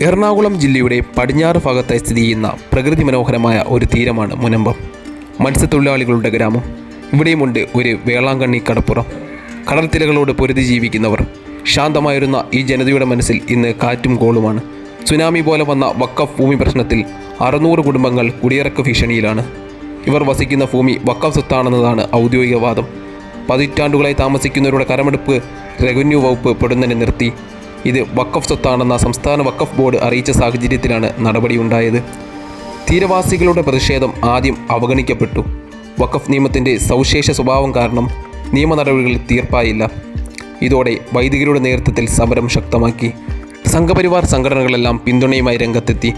എറണാകുളം ജില്ലയുടെ പടിഞ്ഞാറ് ഭാഗത്തായി സ്ഥിതി ചെയ്യുന്ന പ്രകൃതി മനോഹരമായ ഒരു തീരമാണ് മുനമ്പം. മത്സ്യത്തൊഴിലാളികളുടെ ഗ്രാമം. ഇവിടെയുമുണ്ട് ഒരു വേളാങ്കണ്ണി കടപ്പുറം. കടൽത്തിരകളോട് പൊരുതി ജീവിക്കുന്നവർ. ശാന്തമായിരുന്ന ഈ ജനതയുടെ മനസ്സിൽ ഇന്ന് കാറ്റും കോളുമാണ്. സുനാമി പോലെ വന്ന വക്കഫ് ഭൂമി പ്രശ്നത്തിൽ അറുന്നൂറ് കുടുംബങ്ങൾ കുടിയിറക്ക ഭീഷണിയിലാണ്. ഇവർ വസിക്കുന്ന ഭൂമി വക്കഫ് സ്വത്താണെന്നതാണ് ഔദ്യോഗിക വാദം. പതിറ്റാണ്ടുകളായി താമസിക്കുന്നവരുടെ കരമെടുപ്പ് റവന്യൂ വകുപ്പ് പെടുന്നതിനെ നിർത്തി. ഇത് വക്കഫ് സ്വത്താണെന്ന സംസ്ഥാന വക്കഫ് ബോർഡ് അറിയിച്ച സാഹചര്യത്തിലാണ് നടപടിയുണ്ടായത്. തീരവാസികളുടെ പ്രതിഷേധം ആദ്യം അവഗണിക്കപ്പെട്ടു. വഖഫ് നിയമത്തിന്റെ സവിശേഷ സ്വഭാവം കാരണം നിയമ നടപടികളിൽ തീർപ്പായില്ല. ഇതോടെ വൈദികരുടെ നേതൃത്വത്തിൽ സമരം ശക്തമാക്കി. സംഘപരിവാർ സംഘടനകളെല്ലാം പിന്തുണയുമായി രംഗത്തെത്തി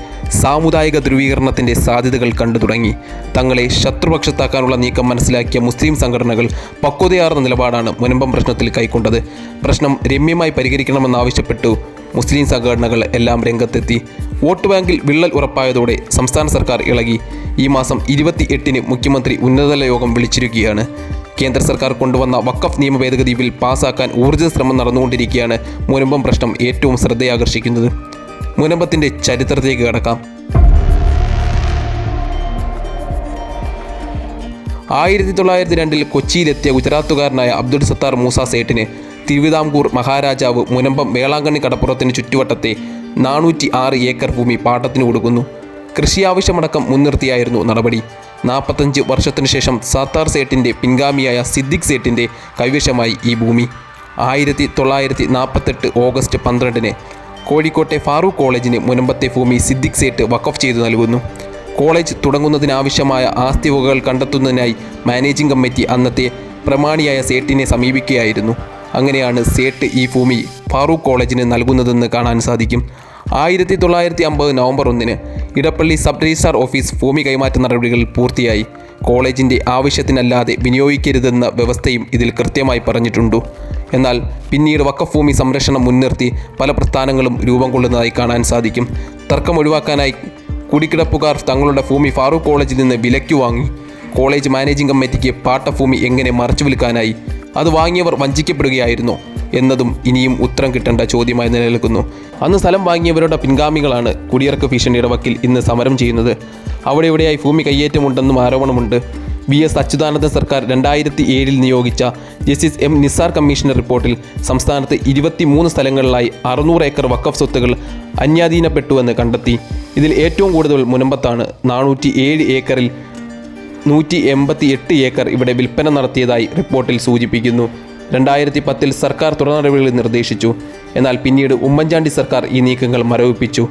സാമുദായിക ധ്രുവീകരണത്തിന്റെ സാധ്യതകൾ കണ്ടു തുടങ്ങി. തങ്ങളെ ശത്രുപക്ഷത്താക്കാനുള്ള നീക്കം മനസ്സിലാക്കിയ മുസ്ലിം സംഘടനകൾ പക്വതയാർന്ന നിലപാടാണ് മുനമ്പം പ്രശ്നത്തിൽ കൈക്കൊണ്ടത്. പ്രശ്നം രമ്യമായി പരിഹരിക്കണമെന്നാവശ്യപ്പെട്ടു മുസ്ലിം സംഘടനകൾ എല്ലാം രംഗത്തെത്തി. വോട്ട് ബാങ്കിൽ വിള്ളൽ ഉറപ്പായതോടെ സംസ്ഥാന സർക്കാർ ഇളകി. ഈ മാസം ഇരുപത്തി എട്ടിന് മുഖ്യമന്ത്രി ഉന്നതതല യോഗം വിളിച്ചിരിക്കുകയാണ്. കേന്ദ്ര സർക്കാർ കൊണ്ടുവന്ന വക്കഫ് നിയമ ഭേദഗതി ബിൽ പാസാക്കാൻ ഊർജ ശ്രമം നടന്നുകൊണ്ടിരിക്കുകയാണ് മുനമ്പം പ്രശ്നം ഏറ്റവും ശ്രദ്ധയാകർഷിക്കുന്നത്. മുനമ്പത്തിന്റെ ചരിത്രത്തിലേക്ക് കടക്കാം. ആയിരത്തി തൊള്ളായിരത്തി രണ്ടിൽ കൊച്ചിയിലെത്തിയ ഗുജറാത്തുകാരനായ അബ്ദുൾ സത്താർ മൂസ സേട്ടിന് തിരുവിതാംകൂർ മഹാരാജാവ് മുനമ്പം വേളാങ്കണ്ണി കടപ്പുറത്തിന് ചുറ്റുവട്ടത്തെ നാനൂറ്റി ആറ് ഏക്കർ ഭൂമി പാട്ടത്തിന് കൊടുക്കുന്നു. കൃഷി ആവശ്യമടക്കം മുൻനിർത്തിയായിരുന്നു നടപടി. നാൽപ്പത്തഞ്ച് വർഷത്തിനു ശേഷം സത്താർ സേട്ടിന്റെ പിൻഗാമിയായ സിദ്ദിഖ് സേട്ടിന്റെ കൈവശമായി ഈ ഭൂമി. ആയിരത്തി തൊള്ളായിരത്തി നാൽപ്പത്തെട്ട് ഓഗസ്റ്റ് പന്ത്രണ്ടിന് കോഴിക്കോട്ടെ ഫാറൂഖ് കോളേജിന് മുനമ്പത്തെ ഭൂമി സിദ്ദിഖ് സേട്ട് വഖഫ് ചെയ്തു നൽകുന്നു. കോളേജ് തുടങ്ങുന്നതിനാവശ്യമായ ആസ്തിവകകൾ കണ്ടെത്തുന്നതിനായി മാനേജിംഗ് കമ്മിറ്റി അന്നത്തെ പ്രമാണിയായ സേട്ടിനെ സമീപിക്കുകയായിരുന്നു. അങ്ങനെയാണ് സേട്ട് ഈ ഭൂമി ഫാറൂഖ് കോളേജിന് നൽകുന്നതെന്ന് കാണാൻ സാധിക്കും. ആയിരത്തി തൊള്ളായിരത്തി അമ്പത് നവംബർ ഒന്നിന് ഇടപ്പള്ളി സബ് രജിസ്ട്രാർ ഓഫീസ് ഭൂമി കൈമാറ്റ നടപടികൾ പൂർത്തിയായി. കോളേജിന്റെ ആവശ്യത്തിനല്ലാതെ വിനിയോഗിക്കരുതെന്ന വ്യവസ്ഥയും ഇതിൽ കൃത്യമായി പറഞ്ഞിട്ടുണ്ട്. എന്നാൽ പിന്നീട് വക്കഫ് ഭൂമി സംരക്ഷണം മുൻനിർത്തി പല പ്രസ്ഥാനങ്ങളും രൂപം കൊള്ളുന്നതായി കാണാൻ സാധിക്കും. തർക്കം ഒഴിവാക്കാനായി കുടിക്കിടപ്പുകാർ തങ്ങളുടെ ഭൂമി ഫാറൂഖ് കോളേജിൽ നിന്ന് വിലയ്ക്ക് വാങ്ങി. കോളേജ് മാനേജിംഗ് കമ്മിറ്റിക്ക് പാട്ടഭൂമി എങ്ങനെ മറച്ചു വിൽക്കാനായി അത് വാങ്ങിയവർ വഞ്ചിക്കപ്പെടുകയായിരുന്നോ. എന്നതും ഇനിയും ഉത്തരം കിട്ടേണ്ട ചോദ്യമായി നിലനിൽക്കുന്നു. അന്ന് സ്ഥലം വാങ്ങിയവരുടെ പിൻഗാമികളാണ് കുടിയിറക്ക് ഭീഷണിയുടെ വക്കിൽ ഇന്ന് സമരം ചെയ്യുന്നത്. അവിടെ ഇവിടെയായി ഭൂമി കയ്യേറ്റമുണ്ടെന്നും ആരോപണമുണ്ട്. വി എസ് അച്യുതാനന്ദ സർക്കാർ രണ്ടായിരത്തി ഏഴിൽ നിയോഗിച്ച ജസ്റ്റിസ് എം നിസാർ കമ്മീഷന്റെ റിപ്പോർട്ടിൽ സംസ്ഥാനത്ത് ഇരുപത്തിമൂന്ന് സ്ഥലങ്ങളിലായി അറുന്നൂറ് ഏക്കർ വക്കഫ് സ്വത്തുകൾ അന്യാധീനപ്പെട്ടുവെന്ന് കണ്ടെത്തി. ഇതിൽ ഏറ്റവും കൂടുതൽ മുനമ്പത്താണ് നാനൂറ്റി ഏഴ് ഏക്കറിൽ നൂറ്റി എൺപത്തി എട്ട് ഏക്കർ ഇവിടെ വിൽപ്പന നടത്തിയതായി റിപ്പോർട്ടിൽ സൂചിപ്പിക്കുന്നു. രണ്ടായിരത്തി പത്തിൽ സർക്കാർ തുടർ നടപടികൾ നിർദ്ദേശിച്ചു. എന്നാൽ പിന്നീട് ഉമ്മൻചാണ്ടി സർക്കാർ ഈ നീക്കങ്ങൾ മരവിപ്പിച്ചു.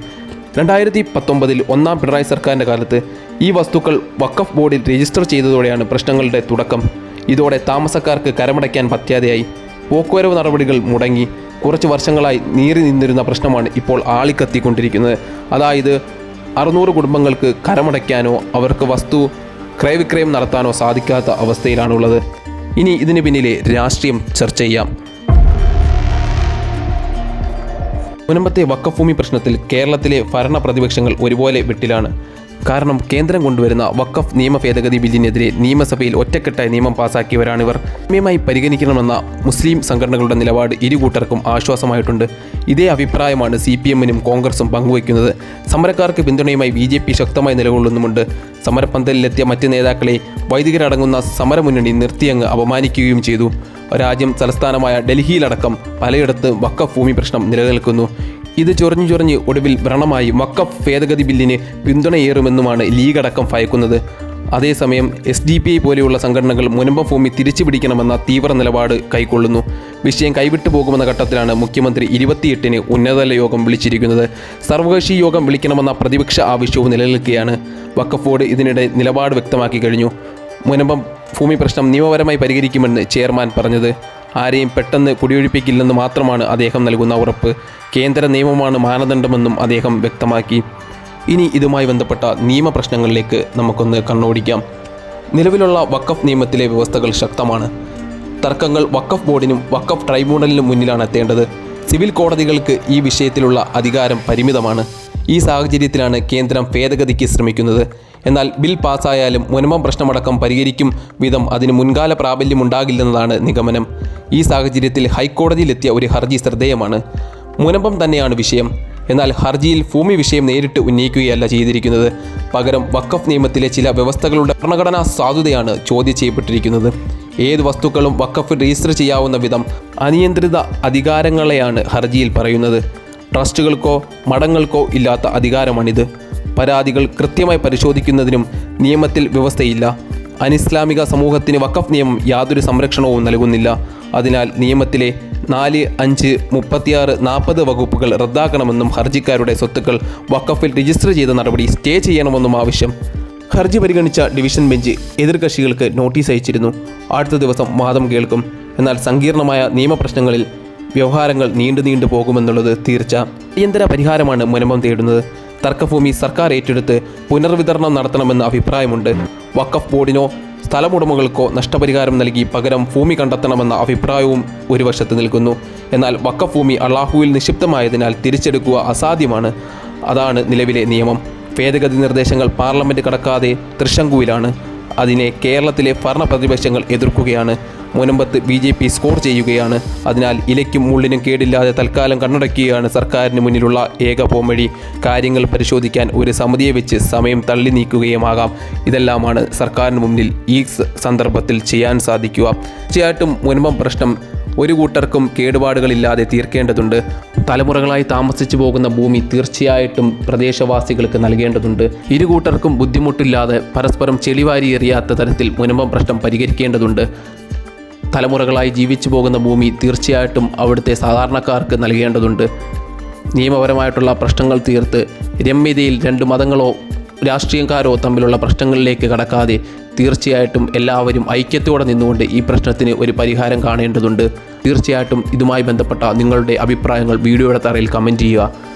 രണ്ടായിരത്തി പത്തൊമ്പതിൽ ഒന്നാം പിണറായി സർക്കാരിന്റെ കാലത്ത് ഈ വസ്തുക്കൾ വഖഫ് ബോർഡിൽ രജിസ്റ്റർ ചെയ്തതോടെയാണ് പ്രശ്നങ്ങളുടെ തുടക്കം. ഇതോടെ താമസക്കാർക്ക് കരമടയ്ക്കാൻ പറ്റാതെയായി പോക്കുവരവ് നടപടികൾ മുടങ്ങി. കുറച്ച് വർഷങ്ങളായി നീറി നിന്നിരുന്ന പ്രശ്നമാണ് ഇപ്പോൾ ആളിക്കത്തിക്കൊണ്ടിരിക്കുന്നത്. അതായത് അറുന്നൂറ് കുടുംബങ്ങൾക്ക് കരമടയ്ക്കാനോ അവർക്ക് വസ്തു ക്രയവിക്രയം നടത്താനോ സാധിക്കാത്ത അവസ്ഥയിലാണുള്ളത്. ഇനി ഇതിന് പിന്നിലെ രാഷ്ട്രീയം ചർച്ച ചെയ്യാം. മുനമ്പത്തെ വക്കഭൂമി പ്രശ്നത്തിൽ കേരളത്തിലെ ഭരണ പ്രതിപക്ഷങ്ങൾ ഒരുപോലെ വെട്ടിലാണ്. കാരണം കേന്ദ്രം കൊണ്ടുവരുന്ന വക്കഫ് നിയമ ഭേദഗതി ബില്ലിനെതിരെ നിയമസഭയിൽ ഒറ്റക്കെട്ടായി നിയമം പാസാക്കിയവരാണിവർ നിയമമായി പരിഗണിക്കണമെന്ന മുസ്ലിം സംഘടനകളുടെ നിലപാട് ഇരുകൂട്ടർക്കും ആശ്വാസമായിട്ടുണ്ട്. ഇതേ അഭിപ്രായമാണ് സി പി എമ്മിനും കോൺഗ്രസും പങ്കുവയ്ക്കുന്നത്. സമരക്കാർക്ക് പിന്തുണയുമായി ബി ജെ പി ശക്തമായി നിലകൊള്ളുന്നുമുണ്ട്. സമരപന്തലിലെത്തിയ മറ്റ് നേതാക്കളെ വൈദികരടങ്ങുന്ന സമരമുന്നണി നിർത്തിയങ്ങ് അപമാനിക്കുകയും ചെയ്തു. രാജ്യം തലസ്ഥാനമായ ഡൽഹിയിലടക്കം പലയിടത്ത് വക്കഫ് ഭൂമി പ്രശ്നം നിലനിൽക്കുന്നു. ഇത് ചൊറിഞ്ഞു ചൊറിഞ്ഞ് ഒടുവിൽ വ്രണമായി വക്കഫ് ഭേദഗതി ബില്ലിന് പിന്തുണയേറുമെന്നുമാണ് ലീഗ് അടക്കം ഭയക്കുന്നത്. അതേസമയം എസ് ഡി പി ഐ പോലെയുള്ള സംഘടനകൾ മുനമ്പം ഭൂമി തിരിച്ചു പിടിക്കണമെന്ന തീവ്ര നിലപാട് കൈക്കൊള്ളുന്നു. വിഷയം കൈവിട്ടു പോകുമെന്ന ഘട്ടത്തിലാണ് മുഖ്യമന്ത്രി ഇരുപത്തിയെട്ടിന് ഉന്നതതല യോഗം വിളിച്ചിരിക്കുന്നത്. സർവകക്ഷി യോഗം വിളിക്കണമെന്ന പ്രതിപക്ഷ ആവശ്യവും നിലനിൽക്കുകയാണ്. വക്കഫ് ബോർഡ് ഇതിനിടെ നിലപാട് വ്യക്തമാക്കി കഴിഞ്ഞു. മുനമ്പം ഭൂമി പ്രശ്നം നിയമപരമായി പരിഹരിക്കുമെന്ന് ചെയർമാൻ പറഞ്ഞത്. ആരെയും പെട്ടെന്ന് കുടിയൊഴിപ്പിക്കില്ലെന്ന് മാത്രമാണ് അദ്ദേഹം നൽകുന്ന ഉറപ്പ്. കേന്ദ്ര നിയമമാണ് മാനദണ്ഡമെന്നും അദ്ദേഹം വ്യക്തമാക്കി. ഇനി ഇതുമായി ബന്ധപ്പെട്ട നിയമപ്രശ്നങ്ങളിലേക്ക് നമുക്കൊന്ന് കണ്ണോടിക്കാം. നിലവിലുള്ള വക്കഫ് നിയമത്തിലെ വ്യവസ്ഥകൾ ശക്തമാണ്. തർക്കങ്ങൾ വക്കഫ് ബോർഡിനും വക്കഫ് ട്രൈബ്യൂണലിനും മുന്നിലാണ് എത്തേണ്ടത്. സിവിൽ കോടതികൾക്ക് ഈ വിഷയത്തിലുള്ള അധികാരം പരിമിതമാണ്. ഈ സാഹചര്യത്തിലാണ് കേന്ദ്രം ഭേദഗതിക്ക് ശ്രമിക്കുന്നത്. എന്നാൽ ബിൽ പാസ്സായാലും മുനമ്പം പ്രശ്നമടക്കം പരിഹരിക്കും വിധം അതിന് മുൻകാല പ്രാബല്യമുണ്ടാകില്ലെന്നതാണ് നിഗമനം. ഈ സാഹചര്യത്തിൽ ഹൈക്കോടതിയിലെത്തിയ ഒരു ഹർജി ശ്രദ്ധേയമാണ്. മുനമ്പം തന്നെയാണ് വിഷയം. എന്നാൽ ഹർജിയിൽ ഭൂമി വിഷയം നേരിട്ട് ഉന്നയിക്കുകയല്ല ചെയ്തിരിക്കുന്നത്. പകരം വഖഫ് നിയമത്തിലെ ചില വ്യവസ്ഥകളുടെ ഭരണഘടനാ സാധുതയാണ് ചോദ്യം ചെയ്യപ്പെട്ടിരിക്കുന്നത്. ഏത് വസ്തുക്കളും വഖഫ് രജിസ്റ്റർ ചെയ്യാവുന്ന വിധം അനിയന്ത്രിത അധികാരങ്ങളെയാണ് ഹർജിയിൽ പറയുന്നത്. ട്രസ്റ്റുകൾക്കോ മഠങ്ങൾക്കോ ഇല്ലാത്ത അധികാരമാണിത്. പരാതികൾ കൃത്യമായി പരിശോധിക്കുന്നതിനും നിയമത്തിൽ വ്യവസ്ഥയില്ല. അനിസ്ലാമിക സമൂഹത്തിന് വഖഫ് നിയമം യാതൊരു സംരക്ഷണവും നൽകുന്നില്ല. അതിനാൽ നിയമത്തിലെ നാല് അഞ്ച് മുപ്പത്തിയാറ് നാൽപ്പത് വകുപ്പുകൾ റദ്ദാക്കണമെന്നും ഹർജിക്കാരുടെ സ്വത്തുക്കൾ വഖഫിൽ രജിസ്റ്റർ ചെയ്ത നടപടി സ്റ്റേ ചെയ്യണമെന്നും ആവശ്യം. ഹർജി പരിഗണിച്ച ഡിവിഷൻ ബെഞ്ച് എതിർകക്ഷികൾക്ക് നോട്ടീസ് അയച്ചിരുന്നു. അടുത്ത ദിവസം വാദം കേൾക്കും. എന്നാൽ സങ്കീർണമായ നിയമപ്രശ്നങ്ങളിൽ വ്യവഹാരങ്ങൾ നീണ്ടു നീണ്ടു പോകുമെന്നുള്ളത് തീർച്ച. അടിയന്തര പരിഹാരമാണ് മുനമ്പം തേടുന്നത്. തർക്കഭൂമി സർക്കാർ ഏറ്റെടുത്ത് പുനർവിതരണം നടത്തണമെന്ന് അഭിപ്രായമുണ്ട്. വഖഫ് ബോർഡിനോ സ്ഥലമുടമകൾക്കോ നഷ്ടപരിഹാരം നൽകി പകരം ഭൂമി കണ്ടെത്തണമെന്ന അഭിപ്രായവും ഒരു വശത്ത് നിൽക്കുന്നു. എന്നാൽ വക്കഫ് ഭൂമി അള്ളാഹുവിൽ നിക്ഷിപ്തമായതിനാൽ തിരിച്ചെടുക്കുക അസാധ്യമാണ്. അതാണ് നിലവിലെ നിയമം. ഭേദഗതി നിർദ്ദേശങ്ങൾ പാർലമെന്റ് കടക്കാതെ തൃശങ്കുവിലാണ്. അതിനെ കേരളത്തിലെ ഭരണ പ്രതിപക്ഷങ്ങൾ എതിർക്കുകയാണ്. മുനമ്പത്ത് ബി ജെ പി സ്കോർ ചെയ്യുകയാണ്. അതിനാൽ ഇലയ്ക്കും മുള്ളിനും കേടില്ലാതെ തൽക്കാലം കണ്ണടക്കുകയാണ് സർക്കാരിന് മുന്നിലുള്ള ഏക പോംവഴി. കാര്യങ്ങൾ പരിശോധിക്കാൻ ഒരു സമിതിയെ വെച്ച് സമയം തള്ളി നീക്കുകയുമാകാം. ഇതെല്ലാമാണ് സർക്കാരിന് മുന്നിൽ ഈ സന്ദർഭത്തിൽ ചെയ്യാൻ സാധിക്കുക. തീർച്ചയായിട്ടും മുൻപം പ്രശ്നം ഒരു കൂട്ടർക്കും കേടുപാടുകളില്ലാതെ തീർക്കേണ്ടതുണ്ട്. തലമുറകളായി താമസിച്ചു പോകുന്ന ഭൂമി തീർച്ചയായിട്ടും പ്രദേശവാസികൾക്ക് നൽകേണ്ടതുണ്ട്. ഇരു കൂട്ടർക്കും ബുദ്ധിമുട്ടില്ലാതെ പരസ്പരം ചെളിവാരി എറിയാത്ത തരത്തിൽ മുനമ്പം പ്രശ്നം പരിഹരിക്കേണ്ടതുണ്ട്. തലമുറകളായി ജീവിച്ചു പോകുന്ന ഭൂമി തീർച്ചയായിട്ടും അവിടുത്തെ സാധാരണക്കാർക്ക് നൽകേണ്ടതുണ്ട്. നിയമപരമായിട്ടുള്ള പ്രശ്നങ്ങൾ തീർത്ത് രമ്യതയിൽ രണ്ട് മതങ്ങളോ രാഷ്ട്രീയക്കാരോ തമ്മിലുള്ള പ്രശ്നങ്ങളിലേക്ക് കടക്കാതെ തീർച്ചയായിട്ടും എല്ലാവരും ഐക്യത്തോടെ നിന്നുകൊണ്ട് ഈ പ്രശ്നത്തിന് ഒരു പരിഹാരം കാണേണ്ടതുണ്ട്. തീർച്ചയായിട്ടും ഇതുമായി ബന്ധപ്പെട്ട നിങ്ങളുടെ അഭിപ്രായങ്ങൾ വീഡിയോയുടെ തറയിൽ കമന്റ് ചെയ്യുക.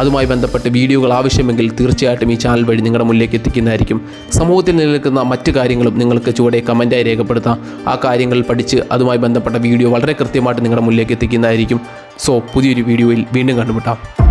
അതുമായി ബന്ധപ്പെട്ട് വീഡിയോകൾ ആവശ്യമെങ്കിൽ തീർച്ചയായിട്ടും ഈ ചാനൽ വഴി നിങ്ങളുടെ മുന്നിലേക്ക് എത്തിക്കുന്നതായിരിക്കും. സമൂഹത്തിൽ നിലനിൽക്കുന്ന മറ്റു കാര്യങ്ങളും നിങ്ങൾക്ക് ചുവടെ കമന്റായി രേഖപ്പെടുത്താം. ആ കാര്യങ്ങൾ പഠിച്ച് അതുമായി ബന്ധപ്പെട്ട വീഡിയോ വളരെ കൃത്യമായിട്ട് നിങ്ങളുടെ മുന്നിലേക്ക് എത്തിക്കുന്നതായിരിക്കും. സോ പുതിയൊരു വീഡിയോയിൽ വീണ്ടും കണ്ടുമുട്ടാം.